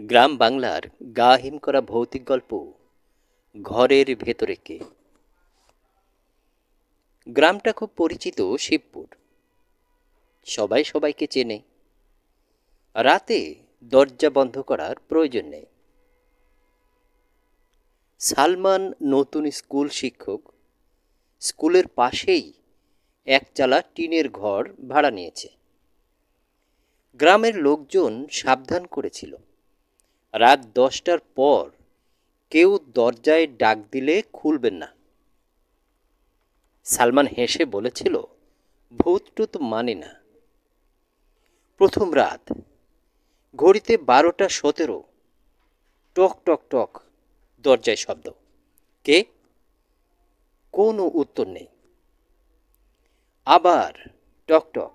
গ্রাম বাংলার গা হিম করা ভৌতিক গল্প, ঘরের ভেতরে কে? গ্রামটা খুব পরিচিত শিবপুর। সবাই সবাইকে চেনে। রাতে দরজা বন্ধ করার প্রয়োজন নেই। সালমান নতুন স্কুল শিক্ষক, স্কুলের পাশেই একচালা টিনের ঘর ভাড়া নিয়েছে। গ্রামের লোকজন সাবধান করেছিল। রাত দশটার পর কেউ দরজায় ডাক দিলে খুলবেন না। সালমান হেসে বলেছিল ভূত টুত মানে না। প্রথম রাত, ঘড়িতে বারোটা সতেরো, টক টক টক দরজায় শব্দ। কে? কোনো উত্তর নেই। আবার টক টক।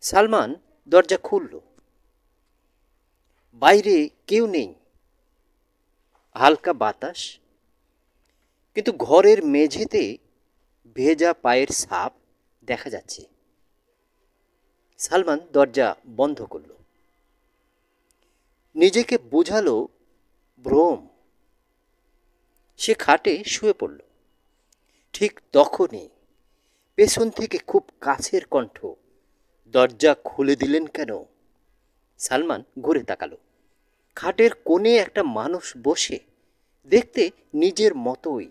সালমান দরজা খুলল। বাইরে কেউ নেই। হালকা বাতাস, কিন্তু ঘরের মেঝেতে ভেজা পায়ের সাপ দেখা যাচ্ছে। সালমান দরজা বন্ধ করল। নিজেকে বোঝালো ভ্রম সে খাটে শুয়ে পড়ল। ঠিক তখনই পেছন থেকে খুব কাছের কণ্ঠ, দরজা খুলে দিলেন কেন? সালমান ঘুরে তাকালো। খাটের কোণে একটা মানুষ বসে, দেখতে নিজের মতোই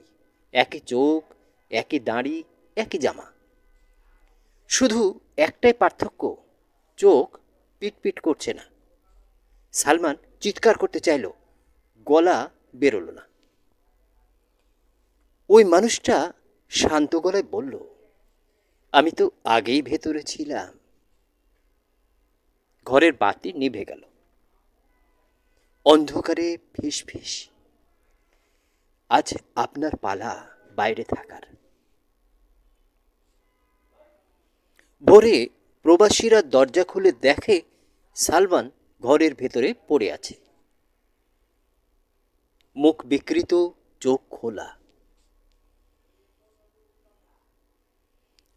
একই চোখ একই দাঁড়ি একই জামা। শুধু একটাই পার্থক্য, চোখ পিটপিট করছে না। সালমান চিৎকার করতে চাইল, গলা বেরোলো না। ওই মানুষটা শান্ত গলায় বলল, আমি তো আগেই ভেতরে ছিলাম। ঘরের বাতি নিভে গেল। অন্ধকারে ফিস ফিস। আজ আপনার পালা বাইরে থাকার। ভোরে প্রবাসীরা দরজা খুলে দেখে সালমান ঘরের ভেতরে পড়ে আছে। মুখ বিকৃত, চোখ খোলা।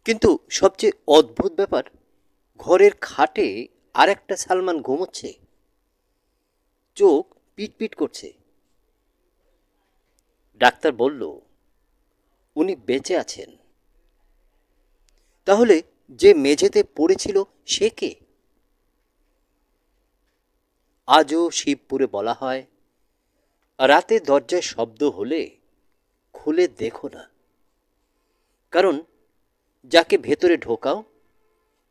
কিন্তু সবচেয়ে অদ্ভুত ব্যাপার, ঘরের খাটে আর একটা সালমান ঘুমোচ্ছে। চোখ পিটপিট করছে। ডাক্তার বলল, উনি বেঁচে আছেন। তাহলে যে মেঝেতে পড়েছিল সে কে? আজও শিবপুরে বলা হয়, রাতে দরজায় শব্দ হলে খুলে দেখো না। কারণ যাকে ভেতরে ঢোকাও,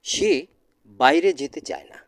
সে বাইরে যেতে চায় না।